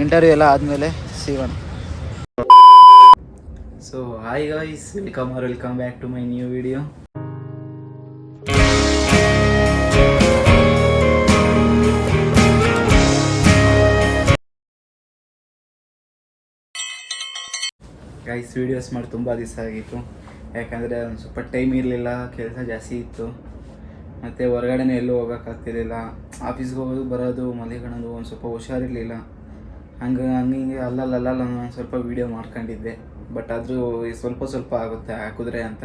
Interview ಎಲ್ಲ ಆದಮೇಲೆ ಸಿಗೋಣ so hi guys welcome or welcome back to my new video guys videos ಮಾಡಿ ತುಂಬ ದಿವಸ ಆಗಿತ್ತು. ಯಾಕಂದರೆ ಒಂದು ಸ್ವಲ್ಪ ಟೈಮ್ ಇರಲಿಲ್ಲ, ಕೆಲಸ ಜಾಸ್ತಿ ಇತ್ತು. ಮತ್ತು ಹೊರಗಡೆನೇ ಎಲ್ಲೂ ಹೋಗೋಕ್ಕಾಗ್ತಿರ್ಲಿಲ್ಲ. ಆಫೀಸ್ಗೆ ಹೋಗೋದು, ಬರೋದು ಮಲಿಕೊಳ್ಳೋದು ಒಂದು ಸ್ವಲ್ಪ ಹುಷಾರಿರಲಿಲ್ಲ. ಹಂಗೆ ಹಂಗೆ ಹಿಂಗೆ ಅಲ್ಲಲ್ಲ ನಾನು ಸ್ವಲ್ಪ ವೀಡಿಯೋ ಮಾಡ್ಕೊಂಡಿದ್ದೆ. ಬಟ್ ಆದರೂ ಸ್ವಲ್ಪ ಸ್ವಲ್ಪ ಆಗುತ್ತೆ, ಹಾಕಿದ್ರೆ ಅಂತ.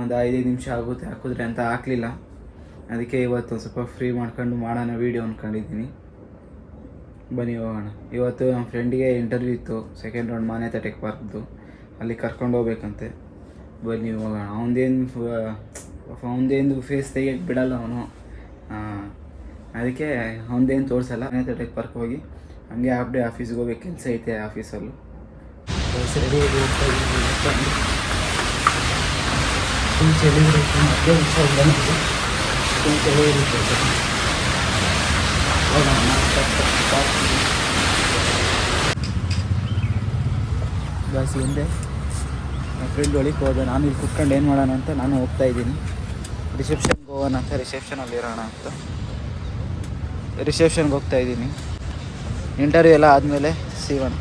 ಒಂದು ಐದೈದು ನಿಮಿಷ ಆಗುತ್ತೆ, ಹಾಕಿದ್ರೆ ಅಂತ ಹಾಕಲಿಲ್ಲ. ಅದಕ್ಕೆ ಇವತ್ತು ಒಂದು ಸ್ವಲ್ಪ ಫ್ರೀ ಮಾಡ್ಕೊಂಡು ಮಾಡೋಣ ವೀಡಿಯೋ ಅಂದ್ಕೊಂಡಿದ್ದೀನಿ ಬನ್ನಿ ಹೋಗೋಣ. ಇವತ್ತು ನಮ್ಮ ಫ್ರೆಂಡಿಗೆ ಇಂಟರ್ವ್ಯೂ ಇತ್ತು ಸೆಕೆಂಡ್ ರೌಂಡ್ ಮಾನ್ಯತೆ ಟೆಕ್ ಪಾರ್ಕ್ದು ಅಲ್ಲಿ ಕರ್ಕೊಂಡು ಹೋಗ್ಬೇಕಂತೆ. ಬನ್ನಿ ಹೋಗೋಣ. ಅವನದೇನು ಅವನದೇನು ಫೇಸ್ ತೆಗಿಯಕ್ಕೆ ಬಿಡಲ್ಲ ಅವನು. ಅದಕ್ಕೆ ಅವನದೇನು ತೋರಿಸಲ್ಲ. ಮಾನ್ಯತೆ ಟೆಕ್ ಪಾರ್ಕ್ ಹೋಗಿ. ಹಂಗೆ ಹಾಫ್ ಡೇ ಆಫೀಸ್ಗೆ ಹೋಗ್ಬೇಕು ಕೆಲಸ ಐತೆ ಆಫೀಸಲ್ಲಿ ಜಾಸ್ತಿ ಹಿಂದೆ ನನ್ನ ಫ್ರೆಂಡ್ ಒಳಗೆ ಹೋದೆ, ನಾನು ಇಲ್ಲಿ ಕುತ್ಕೊಂಡು ಏನು ಮಾಡೋಣ ಅಂತ ನಾನು ಹೋಗ್ತಾ ಇದ್ದೀನಿ. ರಿಸೆಪ್ಷನ್ಗೆ ಹೋಗೋಣ ಅಂತ ರಿಸೆಪ್ಷನಲ್ಲಿ ಇರೋಣ ಅಂತ. ರಿಸೆಪ್ಷನ್ಗೆ ಹೋಗ್ತಾ ಇದ್ದೀನಿ. ಇಂಟರ್ವ್ಯೂ ಎಲ್ಲ ಆದಮೇಲೆ ಸಿಗೋಣ.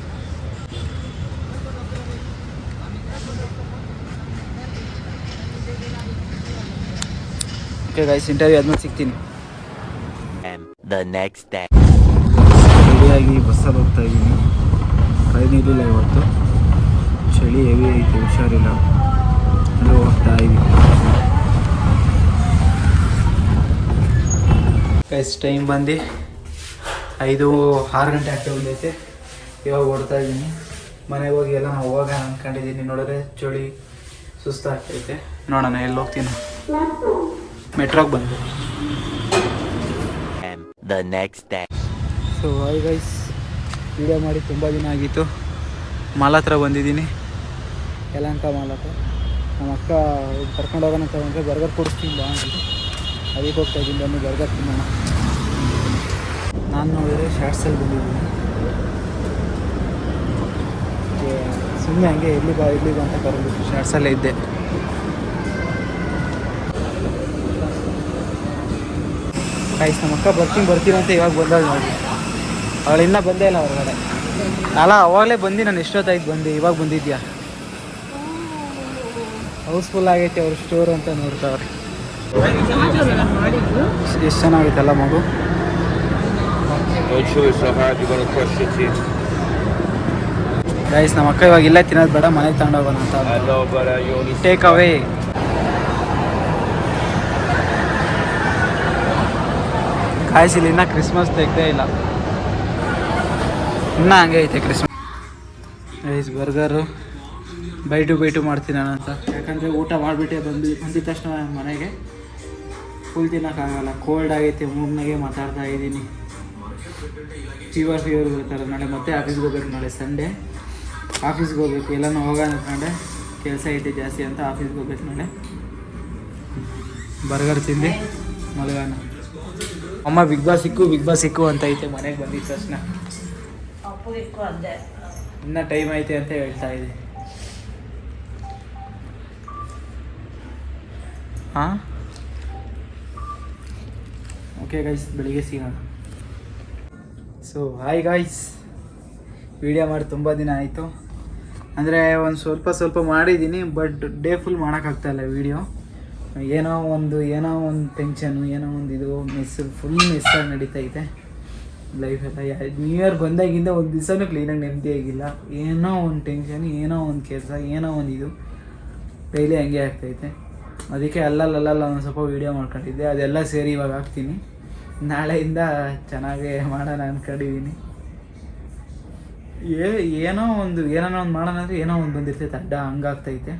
ಓಕೆ ಗೈಸ್ ಇಂಟರ್ವ್ಯೂ ಆದ್ಮೇಲೆ ಸಿಗ್ತೀನಿ. ಸರಿಯಾಗಿ next day. ರೆಡಿಯಾಗಿ ಬಸ್ಸಲ್ಲಿ ಹೋಗ್ತಾ ಇದ್ದೀನಿ. ಟ್ರೈನ್ ಇರಲಿಲ್ಲ ಇವತ್ತು. ಚಳಿ ಹೆವಿ ಐತೆ ಹುಷಾರಿಲ್ಲ. ಅಂದರೆ ಹೋಗ್ತಾ ಇದ್ದೀನಿ. ಗೈಸ್ ಟೈಮ್ ಬಂದು ಐದು ಆರು ಗಂಟೆ ಆಗ್ತಾ ಬಂದೈತೆ ಇವಾಗ ಓಡ್ತಾ ಇದ್ದೀನಿ. ಮನೆಗೆ ಹೋಗಿ ಎಲ್ಲ ನಾವು ಹೋಗೋಣ ಅಂದ್ಕೊಂಡಿದ್ದೀನಿ ನೋಡಿದ್ರೆ ಚಳಿ ಸುಸ್ತಾಗ್ತೈತೆ ನೋಡೋಣ ಎಲ್ಲಿ ಹೋಗ್ತೀನಿ? ಮೆಟ್ರೋಗೆ ಬಂದು. The next. So I guys video ಮಾಡಿ ತುಂಬ ದಿನ ಆಗಿತ್ತು. ಮಾಲ್ ಹತ್ರ ಬಂದಿದ್ದೀನಿ. ಯಲಂಕ ಮಾಲ್ ಹತ್ರ. ನಮ್ಮ ಅಕ್ಕ ಕರ್ಕೊಂಡು ಹೋಗೋಣ ಅಂತ ಬರ್ಗರ್ ಕೊಡಿಸ್ತೀನಿ ಬಾ ಅಂತ ಅದಕ್ಕೆ ಹೋಗ್ತಾ ಇದ್ದೀನಿ. ಬನ್ನಿ ಬರ್ಗರ್ ತಿನ್ನೋಣ. ನಾನು ನೋಡಿದರೆ ಶಾರ್ಟ್ಸಲ್ಲಿ ಬಂದಿದ್ದೀನಿ. ಸುಮ್ಮನೆ ಹಂಗೆ ಇರ್ಲಿ ಬಾ ಇಲ್ಲಿ ಬಾ ಅಂತ ಕರೆದ್ಬಿಟ್ಟು ಶಾರ್ಟ್ಸಲ್ಲೇ ಇದ್ದೆ. ಗೈಸ್ ನಮ್ಮ ಅಕ್ಕ ಬರ್ತೀನಿ ಬರ್ತೀನಿ ಅಂತ ಇವಾಗ ಬಂದಾಳೆ ನೋಡಿ. ಅವಳು ಇನ್ನೂ ಬಂದೇ ಇಲ್ಲ ಹೊರಗಡೆ. ಅಲ್ಲ, ಅವಾಗಲೇ ಬಂದು ನಾನು ಎಷ್ಟೊತ್ತಾಯ್ತು ಬಂದೆ? ಇವಾಗ ಬಂದಿದ್ಯಾ? ಹೌಸ್ಫುಲ್ ಆಗೈತೆ ಅವ್ರ ಸ್ಟೋರ್ ಅಂತ ನೋಡ್ತಾವ್ರೆ. ಎಷ್ಟು ಚೆನ್ನಾಗಿತ್ತಲ್ಲ ಮಗು? No choice, so hard you're gonna crush your teeth. Guys ನಮ್ಮ ಅಕ್ಕ ಇವಾಗ ಇಲ್ಲೇ ತಿನ್ನೋದು ಬೇಡ ಮನೆಗೆ ತಗೊಂಡೋಗೋಣ ಅಂತ. ಟೇಕ್ ಅವೇ ಗಾಯ್ಸ್ ಇಲ್ಲಿ ಇನ್ನೂ ಕ್ರಿಸ್ಮಸ್ ತೆಗ್ದೇ ಇಲ್ಲ. ಇನ್ನೂ ಹಂಗೆ ಐತೆ Christmas guys burger bite bite ಮಾಡ್ತೀನಿ ನಾನು ಅಂತ. ಯಾಕಂದರೆ ಊಟ ಮಾಡಿಬಿಟ್ಟೆ ಬಂದು ಬಂದಿದ ತಕ್ಷಣ ಮನೆಗೆ. ಫುಲ್ ತಿನ್ನೋಕ್ಕಾಗಲ್ಲ. ಕೋಲ್ಡ್ ಆಗೈತೆ ಮೂಗ್ನಾಗೆ ಮಾತಾಡ್ತಾ ಇದ್ದೀನಿ. ಫೀವರ್ ಫೀವರ್ ಬರ್ತಾರೆ ನಾಳೆ ಮತ್ತೆ ಆಫೀಸ್ಗೆ ಹೋಗ್ಬೇಕು, ನಾಳೆ ಸಂಡೆ ಆಫೀಸ್ಗೆ ಹೋಗ್ಬೇಕು, ಎಲ್ಲನೂ ಹೋಗೋಣ ಅಂದ್ಕೊಂಡೆ ಕೆಲಸ ಐತೆ ಜಾಸ್ತಿ ಅಂತ ಆಫೀಸ್ಗೆ ಹೋಗ್ಬೇಕು ನಾಳೆ. ಬರ್ಗರ್ ತಿಂದು ಮಲಗೋಣ. ಅಮ್ಮ ಬಿಗ್ ಬಾಸ್ ಸಿಕ್ಕು ಬಿಗ್ ಬಾಸ್ ಸಿಕ್ಕು ಅಂತ ಐತೆ, ಮನೆಗೆ ಬಂದಿದ್ದ ತಕ್ಷಣ. ಇನ್ನ ಟೈಮ್ ಐತೆ ಅಂತ ಹೇಳ್ತಾ ಇದೆ. ಹಾಂ? ಓಕೆ ಗೈಸ್ ಬೆಳಿಗ್ಗೆ ಸಿಗೋಣ. ಸೊ ಹಾಯ್ ಗಾಯ್ಸ್ ವಿಡಿಯೋ ಮಾಡಿ ತುಂಬ ದಿನ ಆಯಿತು. ಅಂದರೆ ಒಂದು ಸ್ವಲ್ಪ ಸ್ವಲ್ಪ ಮಾಡಿದ್ದೀನಿ ಬಟ್ ಡೇ ಫುಲ್ ಮಾಡೋಕ್ಕಾಗ್ತಾಯಿಲ್ಲ ವೀಡಿಯೋ ಏನೋ ಒಂದು ಏನೋ ಒಂದು ಟೆನ್ಷನು ಏನೋ ಒಂದು ಇದು ಮಿಸ್ ಫುಲ್ ಮಿಸ್ಸಾಗಿ ನಡೀತೈತೆ ಲೈಫೆಲ್ಲ ನ್ಯೂ ಇಯರ್ ಬಂದಾಗಿಂದ ಒಂದು ದಿವಸನೂ ಕ್ಲೀನಾಗಿ ನೆಮ್ಮದಿ ಆಗಿಲ್ಲ. ಏನೋ ಒಂದು ಟೆನ್ಷನ್ ಏನೋ ಒಂದು ಕೆಲಸ, ಏನೋ ಒಂದು ಇದು ಡೈಲಿ ಹಂಗೆ ಆಗ್ತೈತೆ ಅದಕ್ಕೆ ಅಲ್ಲಲ್ಲಲ್ಲ ಒಂದು ಸ್ವಲ್ಪ ವೀಡಿಯೋ ಮಾಡ್ಕೊಂಡಿದ್ದೆ. ಅದೆಲ್ಲ ಸೇರಿ ಇವಾಗ ಹಾಕ್ತೀನಿ. ನಾಳೆಯಿಂದ ಚೆನ್ನಾಗೇ ಮಾಡೋಣ ಅಂದ್ಕೊಂಡಿದ್ದೀನಿ ಏ, ಏನೋ ಒಂದು ಏನೋ ಒಂದು ಮಾಡೋಣ ಅಂದರೆ ಏನೋ ಒಂದು ಬಂದಿರ್ತೈತೆ, ಅಡ್ಡ ಹಂಗಾಗ್ತೈತೆ.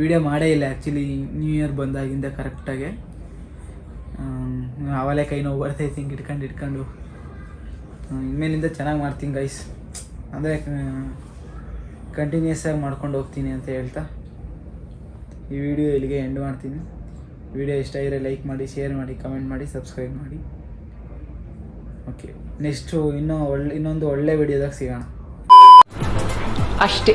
ವಿಡಿಯೋ ಮಾಡೇ ಇಲ್ಲ ಆ್ಯಕ್ಚುಲಿ ನ್ಯೂ ಇಯರ್ ಬಂದಾಗಿಂದ ಕರೆಕ್ಟಾಗೆ ಅವಲೇ ಕೈ ನೋವು ಬರ್ತೈತೆ, ಹಿಂಗೆ ಇಟ್ಕೊಂಡು ಇಟ್ಕೊಂಡು. ಇನ್ಮೇಲಿಂದ ಚೆನ್ನಾಗಿ ಮಾಡ್ತೀನಿ ಗೈಸ್ ಅಂದರೆ ಕಂಟಿನ್ಯೂಸ್ ಆಗಿ ಮಾಡ್ಕೊಂಡು ಹೋಗ್ತೀನಿ ಅಂತ ಹೇಳ್ತಾ, ಈ ವಿಡಿಯೋ ಇಲ್ಲಿಗೆ ಎಂಡ್ ಮಾಡ್ತೀನಿ. ವಿಡಿಯೋ ಇಷ್ಟ ಇದ್ದರೆ ಲೈಕ್ ಮಾಡಿ ಶೇರ್ ಮಾಡಿ ಕಮೆಂಟ್ ಮಾಡಿ ಸಬ್ಸ್ಕ್ರೈಬ್ ಮಾಡಿ. ಓಕೆ ನೆಕ್ಸ್ಟು ಇನ್ನೂ ಒಳ್ಳೆ, ಇನ್ನೊಂದು ಒಳ್ಳೆ ವಿಡಿಯೋದಾಗ ಸಿಗೋಣ. ಅಷ್ಟೇ.